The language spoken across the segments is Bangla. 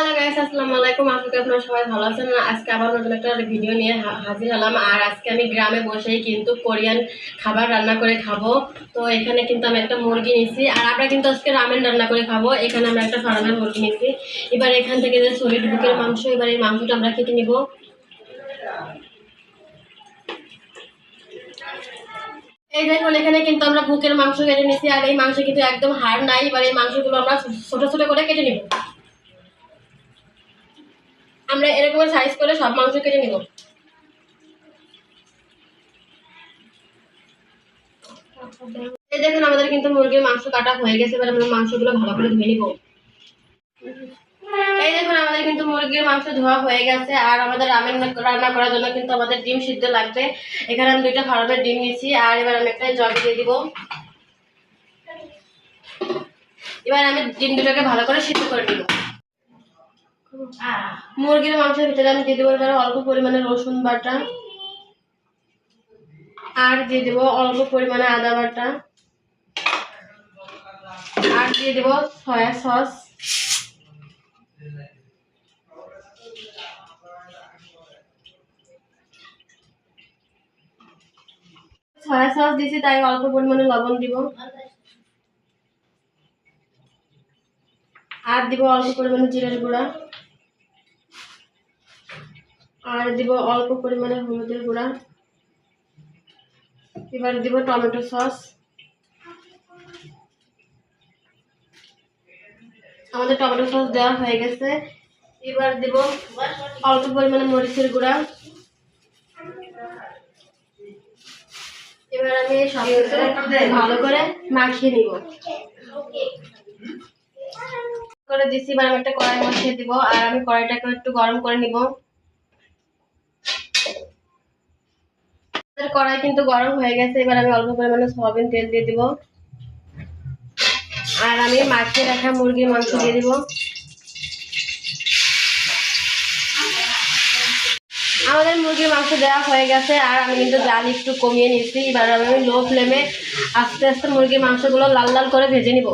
হ্যালো গাইস আসসালামু আলাইকুম। আশা করি আপনারা সবাই ভালো আছেন। আজকে আবার নতুন একটা ভিডিও নিয়ে হাজির হলাম। আর আজকে আমি গ্রামে বসেই কিন্তু কোরিয়ান খাবার রান্না করে খাব। তো এখানে কিন্তু আমি একটা মুরগি নিছি। আর আমরা কিন্তু আজকে রামেন রান্না করে খাব। এখানে আমরা একটা ফার্মের মুরগি নিছি। এবার এখান থেকে যে সলিড বুকের মাংস, এবার এই মাংসটা আমরা কেটে নিব। এই দেখুন, এখানে কিন্তু আমরা বুকের মাংস কেটে নিছি। আর এই মাংস কিন্তু একদম হাড় নাই। এবার এই মাংসগুলো আমরা ছোট ছোট করে কেটে নিব। আমরা এরকম সাইজ করে সব মাংস কেটে নিব। দেখুন আমাদের কিন্তু মুরগির মাংস কাটা হয়ে গেছে, এবার আমরা মাংসগুলো ভালো করে ধুয়ে নিব। এই দেখুন, আমাদের কিন্তু মুরগির মাংস ধোয়া হয়ে গেছে, আর আমাদের রামেন রান্না করার জন্য কিন্তু আমাদের ডিম সিদ্ধ লাগবে। এখানে আমি দুইটা ফার্মের ডিম নিয়েছি, আর এবার আমি একটা জল দিয়ে দিব। এবার আমি ডিম দুটোকে ভালো করে সিদ্ধ করে দিব মুরগির মাংসের ভিতরে আমি দিয়ে দেবো এবার অল্প পরিমাণে রসুন বাটা। আর দিয়ে দেবো অল্প পরিমাণে আদা বাটা। আর দিয়ে দেবো সয়া সস সয়া সস দিয়েছি তাই অল্প পরিমাণে লবণ দিব। আর দিব অল্প পরিমাণে জিরের গুঁড়া। আর দিব অল্প পরিমাণে হলুদের গুঁড়া। এবার দিব টমেটো সস। আমাদের টমেটো সস দেওয়া হয়ে গেছে। এবার দিব অল্প পরিমাণে মরিচের গুঁড়া। এবার আমি ভালো করে মাখিয়ে নিব। করে দিচ্ছি এবার আমি একটা কড়াই বসিয়ে দিব। আর আমি কড়াইটাকে একটু গরম করে নিব। কড়াই কিন্তু গরম হয়ে গেছে। এবার আমি অল্প পরিমাণে সয়াবিন তেল দিয়ে দিব। আর আমি মাখিয়ে রাখা মুরগির মাংস দিয়ে দিব। আমাদের মুরগির মাংস দেওয়া হয়ে গেছে, আর আমি কিন্তু জাল একটু কমিয়ে নিচ্ছি এবার আমি লো ফ্লেমে আস্তে আস্তে মুরগির মাংসগুলো লাল লাল করে ভেজে নিব।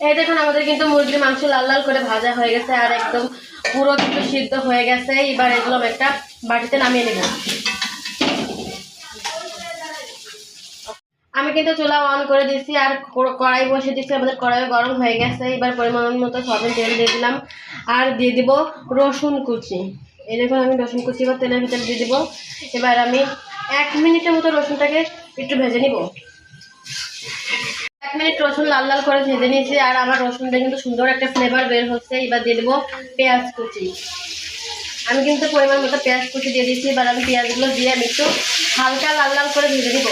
এই দেখুন, আমাদের কিন্তু মুরগির মাংস লাল লাল করে ভাজা হয়ে গেছে, আর একদম পুরো কিন্তু সিদ্ধ হয়ে গেছে, এবার এগুলো একটা বাটিতে নামিয়ে নেব। আমি কিন্তু চুলা অন করে দিচ্ছি আর কড়াই বসে দিচ্ছি আমাদের কড়াই গরম হয়ে গেছে, এবার পরিমাণ মতো সয়াবিন তেল দিয়ে দিলাম, আর দিয়ে দিব রসুন কুচি। দেখুন, আমি রসুন কুচি বা তেলের ভিতরে দিয়ে দিব। এবার আমি এক মিনিটের মতো রসুনটাকে একটু ভেজে নিব। মিনিট রসুন লাল লাল করে ভেজে নিয়েছি, আর আমার রসুনটা কিন্তু সুন্দর একটা ফ্লেভার বের হচ্ছে। এবার দিয়ে দেবো পেঁয়াজ কুচি। আমি কিন্তু পরিমাণ মতো পেঁয়াজ কুচি দিয়ে দিচ্ছি এবার আমি পেঁয়াজগুলো দিয়ে আমি একটু হালকা লাল লাল করে ভেজে দিব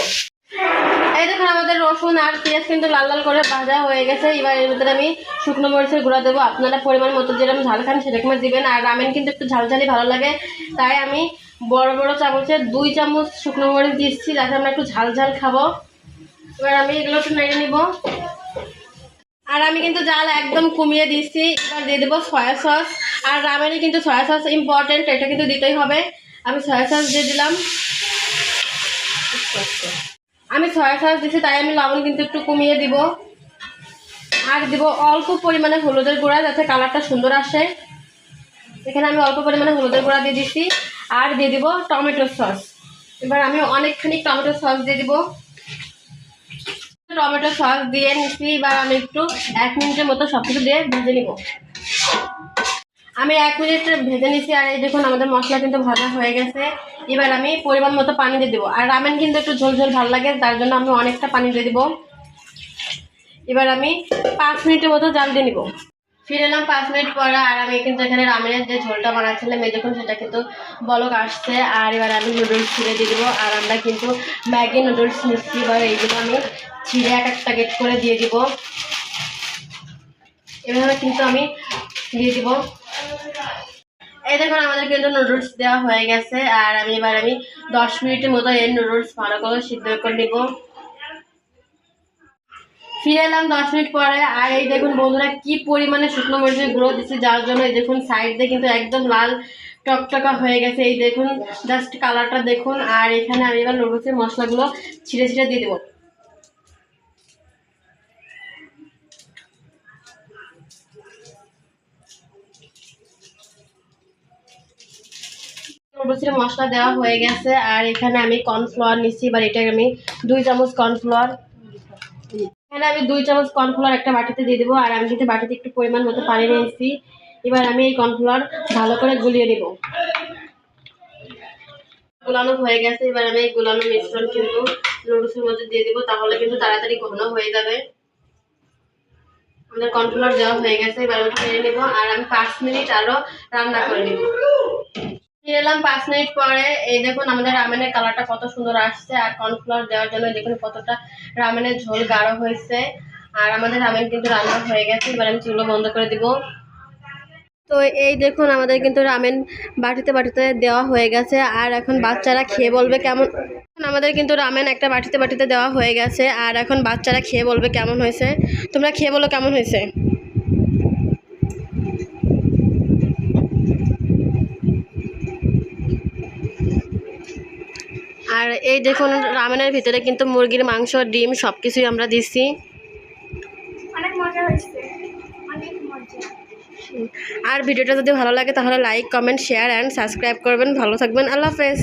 এই দেখুন, আমাদের রসুন আর পেঁয়াজ কিন্তু লাল লাল করে ভাজা হয়ে গেছে। এবার এর ভিতরে আমি শুকনো মরিচের গুঁড়া দেবো। আপনারা পরিমাণ মতো যেরকম ঝাল খান, সেরকম দিবেন। আর রামেন কিন্তু একটু ঝালঝালি ভালো লাগে। তাই আমি বড় বড় চামচে দুই চামচ শুকনো মরিচ দিচ্ছি, যাতে আমরা একটু ঝাল ঝাল খাব। এবার আমি এগুলো একটু নেড়ে নিব। আর আমি কিন্তু জাল একদম কমিয়ে দিচ্ছি এবার দিয়ে দেবো সয়া সস আর রামেনে কিন্তু সয়া সস ইম্পর্টেন্ট এটা কিন্তু দিতেই হবে। আমি সয়া সস দিয়ে দিলাম। আমি সয়া সস দিচ্ছি তাই আমি লবণ কিন্তু একটু কমিয়ে দিব। আর দিব অল্প পরিমাণে হলুদের গুঁড়া যাতে কালারটা সুন্দর আসে। এখানে আমি অল্প পরিমাণে হলুদের গুঁড়া দিয়ে দিচ্ছি আর দিয়ে দিব টমেটো সস এবার আমি অনেকখানি টমেটো সস দিয়ে দিব। টমেটো সস দিয়ে নিচ্ছি, এবার আমি একটু এক মিনিটের মতো সব কিছু দিয়ে ভেজে নিব। আমি এক মিনিট ভেজে নিচ্ছি আর এই দেখুন আমাদের মশলা কিন্তু ভাজা হয়ে গেছে। এবার আমি পরিমাণ মতো পানি দিয়ে দেবো। আর রামেন কিন্তু একটু ঝোল ঝোল ভালো লাগে, তার জন্য আমি অনেকটা পানি দিয়ে দেবো। এবার আমি পাঁচ মিনিটের মতো জাল দিয়ে নিব। ফিরে এলাম পাঁচ মিনিট পরে আর আমি কিন্তু এখানে রামেনের যে ঝোলটা বানাচ্ছিলাম, এই দেখুন সেটা কিন্তু বলক আসছে। আর এবার আমি নুডলস ছিঁড়ে দিয়ে দেবো। আর আমরা কিন্তু ম্যাগি নুডলস নিচ্ছি এবার এইগুলো আমি ছিঁড়ে এক এক প্যাকেট করে দিয়ে দিব। এভাবে কিন্তু আমি দিয়ে দিব। এই দেখুন, আমাদের কিন্তু নুডলস দেওয়া হয়ে গেছে। আর আমি এবার আমি দশ মিনিটের মতো এই নুডলস ভালো করে সিদ্ধ করে নিব। ফিরে এলাম দশ মিনিট পরে, আর এই দেখুন বন্ধুরা কি পরিমাণে শুকনো মরিচের গুঁড়ো দিচ্ছে, যার জন্য এই দেখুন সাইড দিয়ে কিন্তু একদম লাল টকটকা হয়ে গেছে। এই দেখুন জাস্ট কালারটা দেখুন, আর এখানে আমি এবার লোটসের মশলাগুলো ছিঁড়ে ছিঁড়ে দিয়ে দেব। মশলা দেওয়া হয়ে গেছে, আর এখানে আমি কর্নফ্লাওয়ার নিচ্ছি, এবার এটা আমি দুই চামচ কর্নফ্লাওয়ার এখানে আমি দুই চামচ কর্নফ্লাওয়ার একটা বাটিতে দিয়ে দেবো, আর আমি কিন্তু বাটিতে একটু পরিমাণ মতো পানি নিয়েছি এবার আমি এই কর্নফ্লাওয়ার ভালো করে গুলিয়ে নেব। গোলানো হয়ে গেছে, এবার আমি এই গোলানো মিশ্রণ কিন্তু নুডলসের মধ্যে দিয়ে দেবো, তাহলে কিন্তু তাড়াতাড়ি ঘন হয়ে যাবে। আমাদের কর্নফ্লাওয়ার দেওয়া হয়ে গেছে, এবার আমি ফিরে নেব, আর আমি পাঁচ মিনিট আরও রান্না করে নেব। এলাম পাঁচ মিনিট পরে। এই দেখুন আমাদের রামেনের কালারটা কত সুন্দর আসছে আর কর্নফ্লাওয়ার দেওয়ার জন্য দেখুন কতটা রামেনের ঝোল গাঢ় হয়েছে। আর আমাদের রামেন কিন্তু রান্না হয়ে গেছে, এবার আমি চুলো বন্ধ করে দিব। তো এই দেখুন আমাদের কিন্তু রামেন বাটিতে বাটিতে দেওয়া হয়ে গেছে, আর এখন বাচ্চারা খেয়ে বলবে কেমন আমাদের কিন্তু রামেন একটা বাটিতে বাটিতে দেওয়া হয়ে গেছে, আর এখন বাচ্চারা খেয়ে বলবে কেমন হয়েছে। তোমরা খেয়ে বলো কেমন হয়েছে। এই দেখুন রামেনের ভিতরে কিন্তু মুরগির মাংস ডিম সব কিছুই আমরা দিচ্ছি। অনেক মজা হয়েছে। অনেক মজা। আর ভিডিওটা যদি ভালো লাগে তাহলে like comment share and subscribe করবেন। ভালো থাকবেন। আল্লাহ হাফেজ।